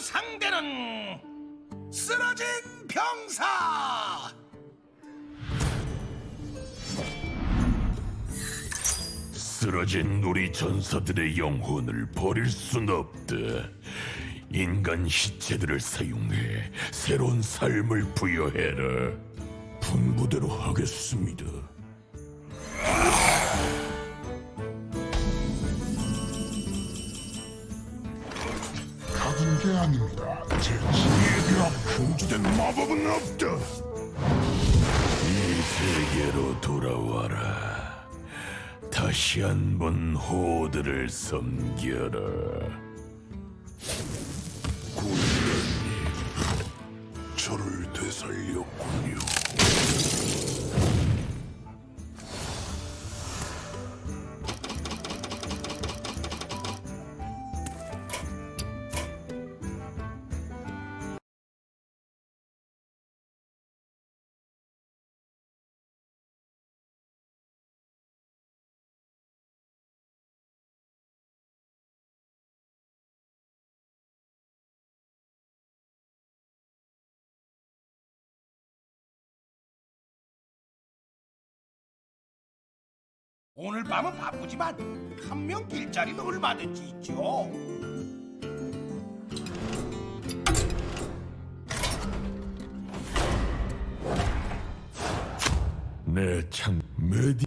상대는 쓰러진 병사. 쓰러진 우리 전사들의 영혼을 버릴 순 없다. 인간 시체들을 사용해 새로운 삶을 부여해라. 분부대로 하겠습니다. 아닙니다. 제 지혜가 금지된 마법은 없다. 이 세계로 돌아와라. 다시 한 번 호들을 섬겨라. 군단님, 저를 되살렸군요. 오늘 밤은 바쁘지만 한 명 길자리는 얼마든지 있죠. 내창 메디